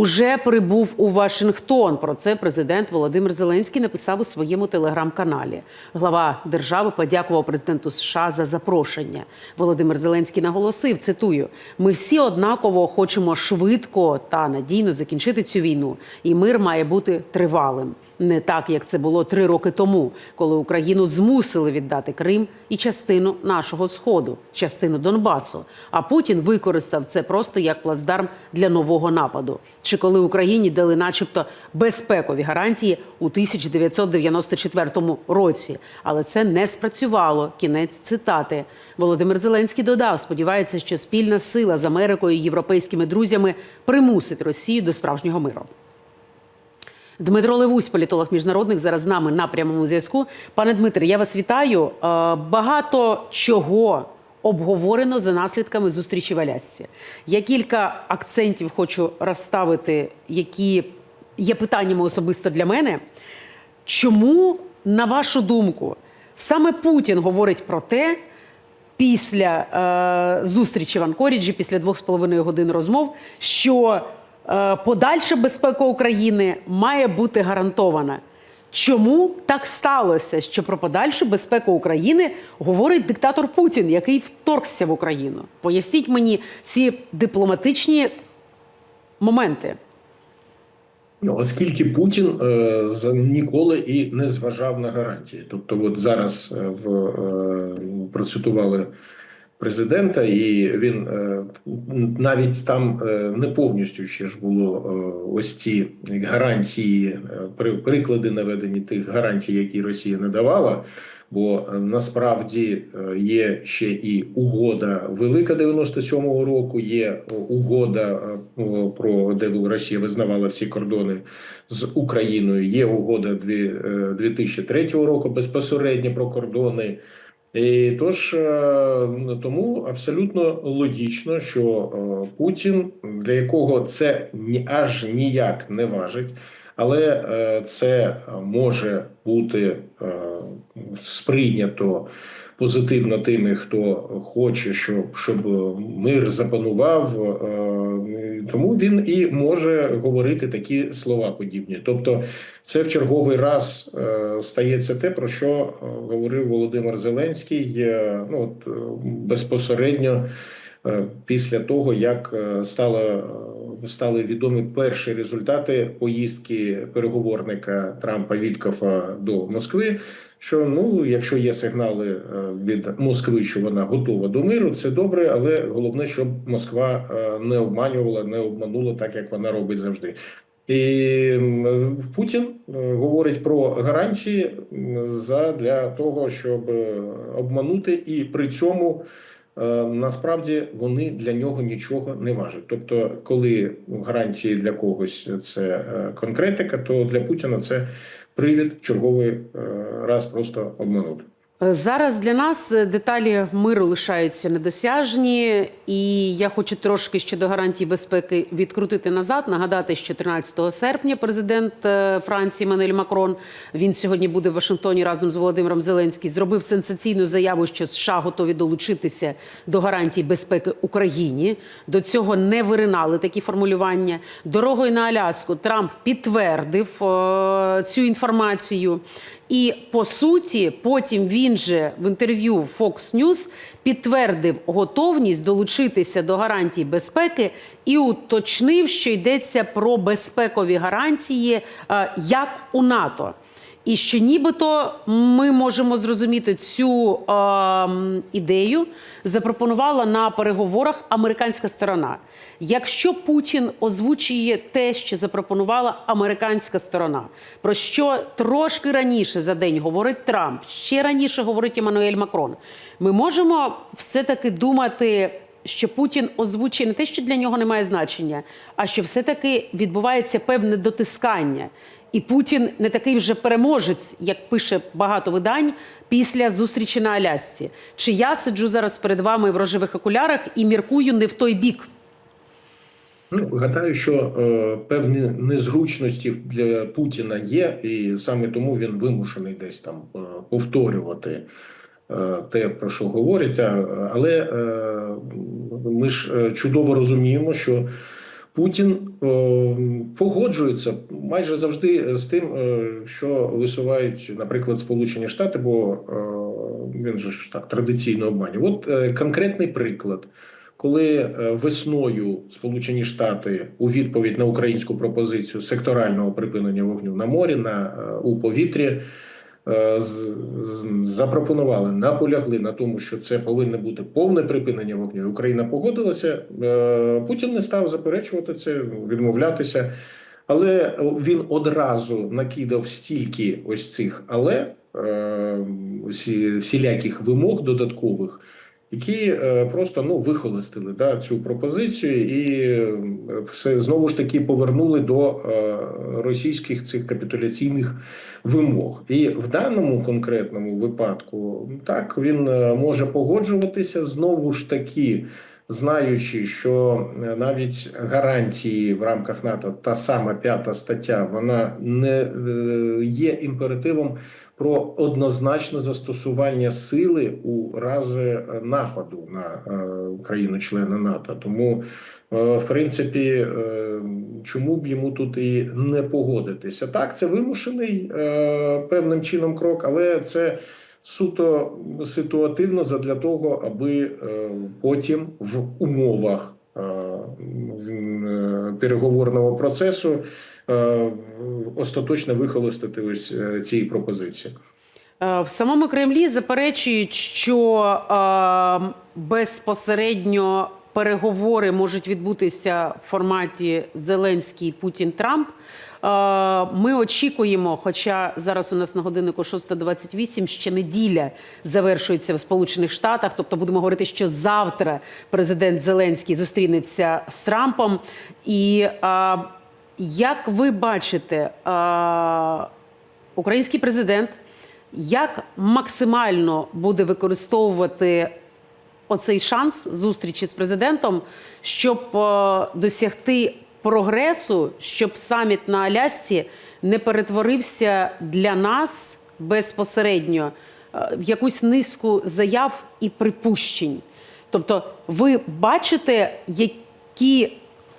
уже прибув у Вашингтон. Про це президент Володимир Зеленський написав у своєму телеграм-каналі. Глава держави подякував президенту США за запрошення. Володимир Зеленський наголосив: цитую: ми всі однаково хочемо швидко та надійно закінчити цю війну, і мир має бути тривалим. Не так, як це було три роки тому, коли Україну змусили віддати Крим і частину нашого сходу, частину Донбасу. А Путін використав це просто як плацдарм для нового нападу. Чи коли Україні дали, начебто, безпекові гарантії у 1994 році, але це не спрацювало. Кінець цитати. Володимир Зеленський додав, сподівається, що спільна сила з Америкою і європейськими друзями примусить Росію до справжнього миру. Дмитро Левусь, політолог міжнародник, зараз з нами на прямому зв'язку. Пане Дмитре, я вас вітаю. Е, Багато чого обговорено за наслідками зустрічі в Алясці. Я кілька акцентів хочу розставити, які є питаннями особисто для мене. Чому, на вашу думку, саме Путін говорить про те, після е, зустрічі в Анкоріджі, після двох з половиною годин розмов, що е, подальша безпека України має бути гарантована. Чому так сталося, що про подальшу безпеку України говорить диктатор Путін, який вторгся в Україну? Поясніть мені ці дипломатичні моменти. Ну, оскільки Путін е, ніколи і не зважав на гарантії. Тобто, от зараз е, в е, процитували президента, і він е, навіть там е, не повністю ще ж було е, ось ці гарантії, приклади наведені тих гарантій, які Росія не давала. Бо насправді є ще і угода велика 97-го року. Є угода про де Росія визнавала всі кордони з Україною. Є угода дві- е, 2003 року безпосередньо про кордони. І тож е, тому абсолютно логічно, що е, Путін, для якого це аж ніяк не важить, але е, це може бути сприйнято позитивно тими, хто хоче, щоб, щоб мир запанував. е, Тому він і може говорити такі слова подібні. Тобто, це в черговий раз е, стається те, про що е, говорив Володимир Зеленський. Ну от безпосередньо після того, як стало е, стали відомі перші результати поїздки переговорника Трампа Віткофа до Москви. Що ну, якщо є сигнали е, від Москви, що вона готова до миру, це добре, але головне, щоб Москва е, не обманювала, не обманула так, як вона робить завжди. І Путін е, говорить про гарантії м, задля того, щоб обманути, і при цьому насправді вони для нього нічого не важать. Тобто, коли гарантії для когось це е, конкретика, то для Путіна це привід черговий е, раз просто обманути. Зараз для нас е, деталі миру лишаються недосяжні, і я хочу трошки щодо гарантій безпеки відкрутити назад. Нагадати, що 13 серпня президент е, Франції Мануель Макрон він сьогодні буде в Вашингтоні разом з Володимиром Зеленським. Зробив сенсаційну заяву, що США готові долучитися до гарантій безпеки Україні. До цього не виринали такі формулювання. Дорогою на Аляску Трамп підтвердив е, цю інформацію. І по суті, потім він же в інтерв'ю Fox News підтвердив готовність долучитися до гарантій безпеки і уточнив, що йдеться про безпекові гарантії, е, як у НАТО. І що нібито ми можемо зрозуміти цю е, ідею, запропонувала на переговорах американська сторона. Якщо Путін озвучує те, що запропонувала американська сторона, про що трошки раніше за день говорить Трамп, ще раніше говорить Еммануель Макрон, ми можемо все-таки думати. Що Путін озвучує не те, що для нього немає значення, а що все-таки відбувається певне дотискання. І Путін не такий вже переможець, як пише багато видань після зустрічі на Алясці. Чи я сиджу зараз перед вами в рожевих окулярах і міркую не в той бік? Ну, гадаю, що е, певні незручності для Путіна є, і саме тому він вимушений десь там е, повторювати е, те, про що говорять. Але е, ми ж е, чудово розуміємо, що Путін е, погоджується майже завжди з тим, е, що висувають, наприклад, Сполучені Штати, бо е, він же ж так традиційно обманює. От е, конкретний приклад. Коли е, весною Сполучені Штати у відповідь на українську пропозицію секторального припинення вогню на морі на е, у повітрі е, запропонували, наполягли на тому, що це повинно бути повне припинення вогню. Україна погодилася. е, Путін не став заперечувати це, відмовлятися, але він одразу накидав стільки ось цих але е, всіляких вимог додаткових. Які е, просто ну вихолостили да, цю пропозицію, і е, все знову ж таки повернули до е, російських цих капітуляційних вимог. І в даному конкретному випадку так він може погоджуватися знову ж таки, знаючи, що е, навіть гарантії в рамках НАТО, та сама п'ята стаття, вона не е, є імперативом про однозначне застосування сили у разі нападу на е, країну-члена НАТО. Тому, е, в принципі, е, чому б йому тут і не погодитися? Так, це вимушений е, певним чином крок, але це суто ситуативно задля того, аби е, потім в умовах е, е, переговорного процесу остаточно вихолостити ось ці пропозиції. В самому Кремлі заперечують, що безпосередньо переговори можуть відбутися в форматі Зеленський Путін Трамп. Е, Ми очікуємо, хоча зараз у нас на годиннику 6.28, ще неділя завершується в Сполучених Штатах. Тобто будемо говорити, що завтра президент Зеленський зустрінеться з Трампом. І е, як ви бачите, е, український президент як максимально буде використовувати оцей шанс зустрічі з президентом, щоб досягти прогресу, щоб саміт на Алясці не перетворився для нас безпосередньо е, в якусь низку заяв і припущень. Тобто, ви бачите, які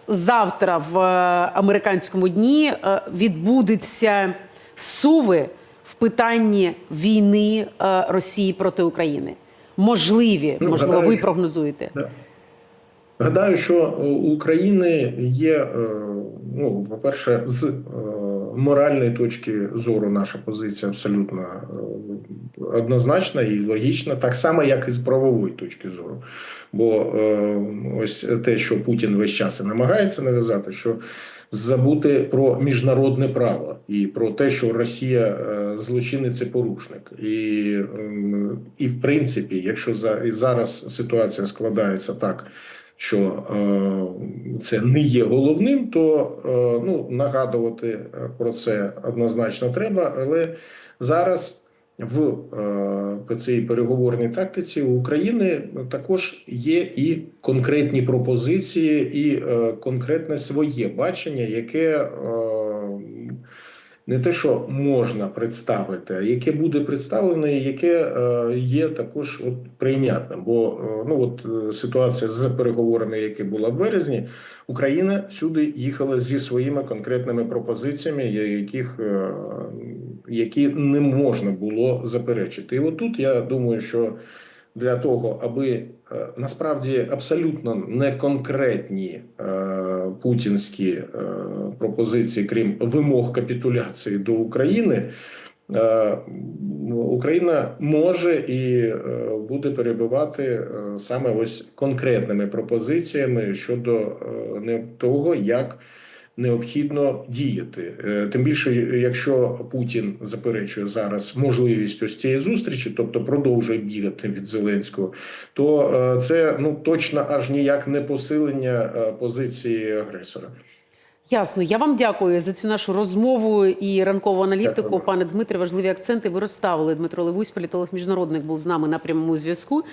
завтра в е, американському дні е, відбудуться суви в питанні війни Росії проти України? Можливі, Ну, можливо, ви прогнозуєте. Да. Гадаю, що у України є, е, ну, по-перше, з е, моральної точки зору наша позиція абсолютно е, однозначна і логічна, так само, як і з правової точки зору. Бо ось те, що Путін весь час і намагається нав'язати, що забути про міжнародне право і про те, що Росія злочинець і порушник, і, ем, і в принципі, якщо зараз ситуація складається так. Що е, це не є головним, то е, ну нагадувати е, про це однозначно треба. Але зараз в цій переговорній тактиці у України також є і конкретні пропозиції, і конкретне своє бачення, яке не те, що можна представити, а яке буде представлене, і яке е, є також от прийнятним. Бо е, ну от е, ситуація з переговорами, які була в березні, Україна всюди їхала зі своїми конкретними пропозиціями, яких які не можна було заперечити. І отут я думаю, що для того, аби насправді абсолютно не конкретні е, путінські е, пропозиції, крім вимог капітуляції до України. е, Україна може і е, буде перебувати саме ось конкретними пропозиціями щодо того, як необхідно діяти. Е, Тим більше, якщо Путін заперечує зараз можливість ось цієї зустрічі, тобто продовжує бігати від Зеленського, то е, це ну точно аж ніяк не посилення е, позиції агресора. Ясно. Я вам дякую за цю нашу розмову і ранкову аналітику. Дякую. Пане Дмитре, важливі акценти ви розставили. Дмитро Левусь, політолог міжнародник, був з нами на прямому зв'язку.